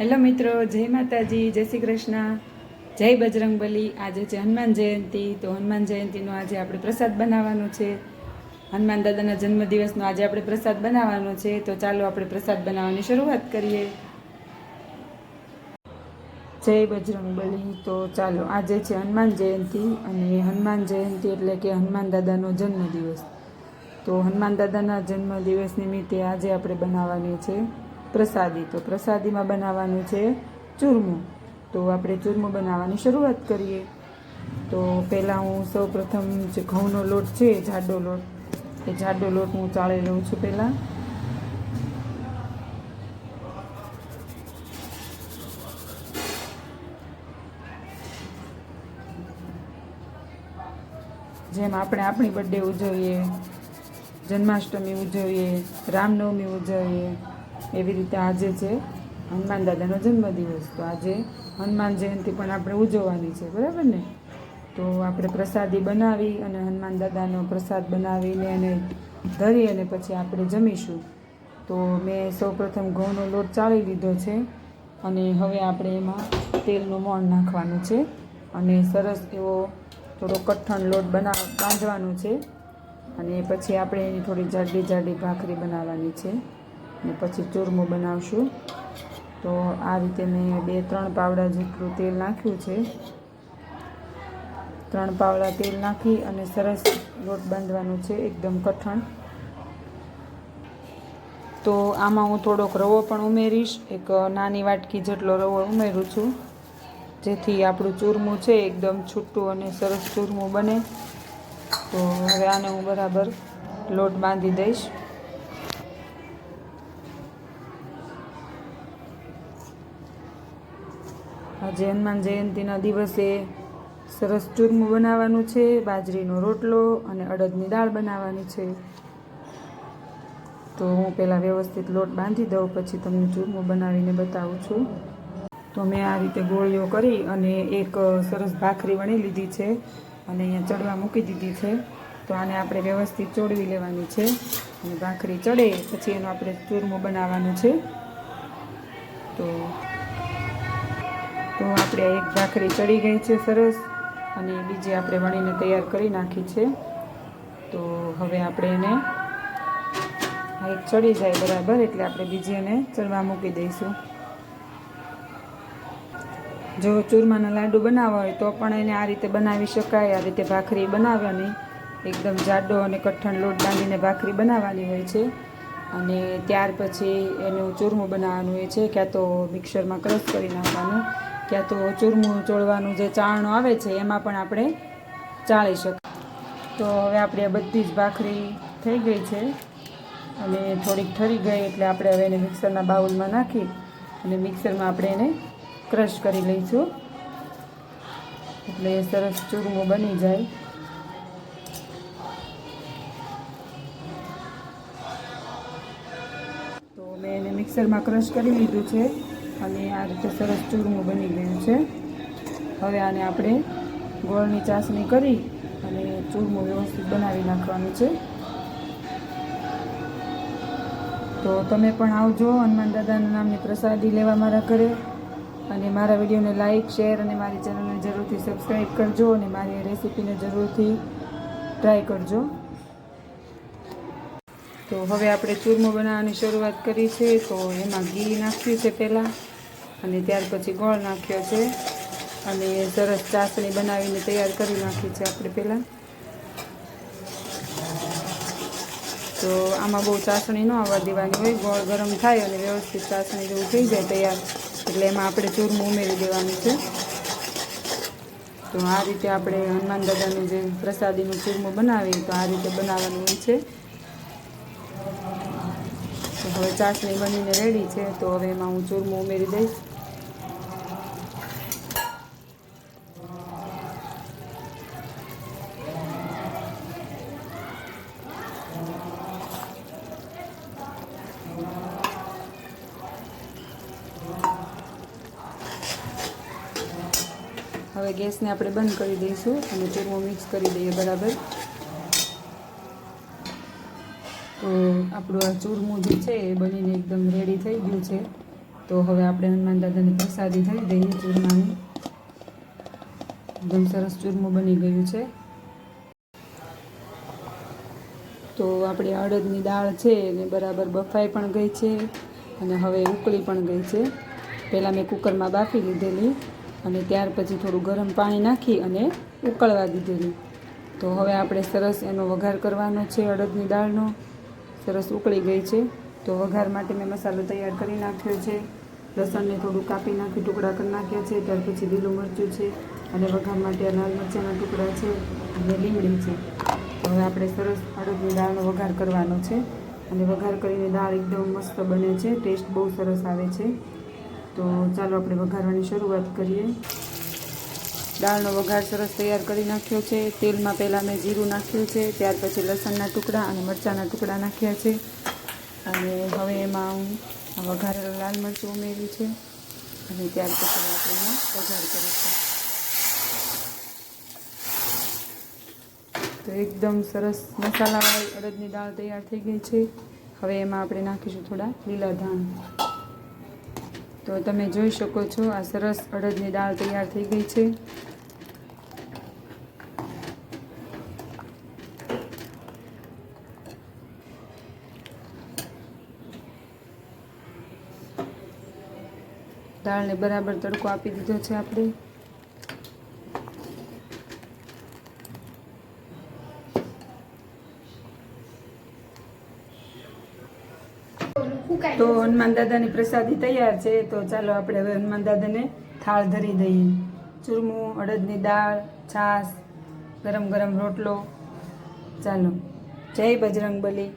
Hello મિત્રો, જય માતાજી, જય શ્રી કૃષ્ણ. જય બજરંગબલી. આજે છે હનુમાન જયંતિ, તો હનુમાન જયંતિનો આજે આપણે પ્રસાદ બનાવવાનો છે. હનુમાન દાદાના જન્મદિવસનો આજે આપણે પ્રસાદ બનાવવાનો છે. તો ચાલો આપણે પ્રસાદ બનાવવાની શરૂઆત કરીએ. જય બજરંગબલી. તો ચાલો, આજે છે હનુમાન જયંતિ અને હનુમાન જયંતિ એટલે કે હનુમાન દાદાનો જન્મદિવસ. તો હનુમાન દાદાના જન્મદિવસ નિમિત્તે આજે આપણે બનાવવાની છે પ્રસાદી. તો પ્રસાદીમાં બનાવવાનું છે ચૂરમું. તો આપણે ચૂરમું બનાવવાની શરૂઆત કરીએ. તો પહેલાં હું સૌ પ્રથમ જે ઘઉંનો લોટ છે, જાડો લોટ, એ જાડો લોટ હું ચાળી લઉં છું પહેલાં. જેમ આપણે આપણી બર્થડે ઉજવીએ, જન્માષ્ટમી ઉજવીએ, રામનવમી ઉજવીએ એવી રીતે આજે છે હનુમાન દાદાનો જન્મદિવસ તો આજે હનુમાન જયંતિ પણ આપણે ઉજવવાની છે, બરાબર ને? તો આપણે પ્રસાદી બનાવી અને હનુમાન દાદાનો પ્રસાદ બનાવીને એને ધરી અને પછી આપણે જમીશું. તો મેં સૌપ્રથમ ઘઉંનો લોટ ચાળી લીધો છે અને હવે આપણે એમાં તેલનું મોણ નાખવાનું છે અને સરસ એવો થોડો કઠણ લોટ બનાવ બાંધવાનો છે અને પછી આપણે એની થોડી જાડી જાડી ભાખરી બનાવવાની છે. અને પછી ચૂરમું બનાવશું. તો આ રીતે મેં બે, ત્રણ પાવડા જેટલું તેલ નાખ્યું છે. ત્રણ પાવડા તેલ નાખી અને સરસ લોટ બાંધવાનો છે, એકદમ કઠણ. તો આમાં હું થોડોક રવો પણ ઉમેરીશ. એક નાની વાટકી જેટલો રવો ઉમેરું છું, જેથી આપણું ચૂરમું છે, એકદમ છૂટું અને સરસ ચૂરમું બને. તો હવે આને હું બરાબર લોટ બાંધી દઈશ. આજે હનુમાન જયંતિના દિવસે સરસ ચૂરમું બનાવવાનું છે, બાજરીનો રોટલો અને અડદની દાળ બનાવવાની છે. તો હું પહેલાં વ્યવસ્થિત લોટ બાંધી દઉં, પછી તમને ચૂરમું બનાવીને બતાવું છું. તો મેં આ રીતે ગોળીઓ કરી અને એક સરસ ભાખરી વણી લીધી છે અને અહીંયા ચડવા મૂકી દીધી છે. તો આને આપણે વ્યવસ્થિત ચોડવી લેવાની છે અને ભાખરી ચડે, પછી એનું આપણે ચૂરમું બનાવવાનું છે. તો તો આપણે એક ભાખરી ચડી ગઈ છે સરસ અને બીજી આપણે વણીને તૈયાર કરી નાખી છે. તો હવે આપણે એને એક ચડી જાય બરાબર એટલે આપણે બીજી એને ચડવા મૂકી દઈશું. જો ચૂરમાના લાડુ બનાવવા હોય તો પણ એને આ રીતે બનાવી શકાય, આ રીતે ભાખરી બનાવવાની. એકદમ જાડો અને કઠણ લોટ બાંધીને ભાખરી બનાવવાની હોય છે. અને ત્યાર પછી એનું ચૂરમું બનાવવાનું હોય છે, ક્યાં તો મિક્સરમાં ક્રશ કરી નાખવાનું. ક્યાં તો ચૂરમું ચોળવાનું જે ચાળણું આવે છે, એમાં પણ આપણે ચાળી શકીએ. તો હવે આપણે બધી જ ભાખરી થઈ ગઈ છે. અને થોડીક ઠરી ગઈ એટલે આપણે હવે એને મિક્સરના બાઉલમાં નાખી અને મિક્સરમાં આપણે એને ક્રશ કરી લઈશું. એટલે સરસ ચૂરમું બની જાય. તો મેં એને મિક્સરમાં ક્રશ કરી લીધું છે. અને આ રીતે સરસ ચૂરમું બની ગયું છે. હવે આને આપણે ગોળની ચાસણી કરી અને ચૂરમું વ્યવસ્થિત બનાવી નાખવાનું છે. તો તમે પણ આવજો, હનુમાન દાદાના નામની પ્રસાદી લેવા મારા ઘરે. અને મારા વિડીયોને લાઇક શેર અને મારી ચેનલને જરૂરથી સબસ્ક્રાઈબ કરજો અને મારી રેસીપીને જરૂરથી ટ્રાય કરજો. તો હવે આપણે ચૂરમું બનાવવાની શરૂઆત કરી છે. તો એમાં ઘી નાખ્યું છે પહેલાં. અને ત્યાર પછી ગોળ નાખ્યો છે. અને સરસ ચાસણી બનાવીને તૈયાર કરી નાખી છે આપણે પહેલાં. તો આમાં બહુ ચાસણી ન આવવા દેવાની હોય. ગોળ ગરમ થાય અને વ્યવસ્થિત ચાસણી જેવું થઈ જાય તૈયાર. એટલે એમાં આપણે ચૂરમું ઉમેરી દેવાનું છે. તો આ રીતે આપણે હનુમાન દાદાનું જે પ્રસાદીનું ચૂરમું બનાવીએ તો આ રીતે બનાવવાનું છે. હવે ચાસણી બનીને રેડી છે. તો હવે એમાં હું ચૂરમું ઉમેરી દઈશ. હવે ગેસને આપણે બંધ કરી દઈશું અને ચૂરમો મિક્સ કરી દઈએ બરાબર. તો આપણું આ ચૂરમું જે છે એ બનીને એકદમ રેડી થઈ ગયું છે. તો હવે આપણે હનુમાન દાદાની પ્રસાદી થઈ દઈએ ચૂરમાની. એકદમ સરસ ચૂરમું બની ગયું છે. તો આપણી અડદની દાળ છે એને બરાબર બફાઈ પણ ગઈ છે અને હવે ઉકળી પણ ગઈ છે. પહેલાં મેં કુકરમાં બાફી લીધેલી. અને ત્યાર પછી થોડું ગરમ પાણી નાખી અને ઉકળવા દીધેલું. તો હવે આપણે સરસ એનો વઘાર કરવાનો છે અડદની દાળનો. સરસ ઉકળી ગઈ છે. તો વઘાર માટે મેં મસાલો તૈયાર કરી નાખ્યો છે. લસણને થોડું કાપી નાખી, ટુકડા કરી નાખ્યા છે. ત્યાર પછી લીલું મરચું છે અને વઘાર માટે લાલ મરચાંના ટુકડા છે અને લીમડી છે. તો હવે આપણે સરસ અડદની દાળનો વઘાર કરવાનો છે. અને વઘાર કરીને દાળ એકદમ મસ્ત બને છે. ટેસ્ટ બહુ સરસ આવે છે. તો ચાલો આપણે વઘારવાની શરૂઆત કરીએ. દાળનો વઘાર સરસ તૈયાર કરી નાખ્યો છે. તેલમાં પહેલાં મેં જીરું નાખ્યું છે. ત્યાર પછી લસણના ટુકડા અને મરચાંના ટુકડા નાખ્યા છે. અને હવે એમાં હું વઘારેલું લાલ મરચું ઉમેર્યું છે. અને ત્યાર પછી આપણે એનો વઘાર કરીશું. તો એકદમ સરસ મસાલાવાળી અડદની દાળ તૈયાર થઈ ગઈ છે. હવે એમાં આપણે નાખીશું થોડા લીલા ધાણ તો તમે જોઈ શકો છો, આ સરસ અડદની દાળ તૈયાર થઈ ગઈ છે. દાળને બરાબર તડકો આપી દીધો છે આપણે તો હનુમાન દાદાની પ્રસાદી તૈયાર છે, તો ચાલો આપણે હવે હનુમાન દાદાને થાળ ધરી દઈએ. ચૂરમું, અડદની દાળ, છાશ, ગરમ ગરમ રોટલો. ચાલો. જય બજરંગ બલી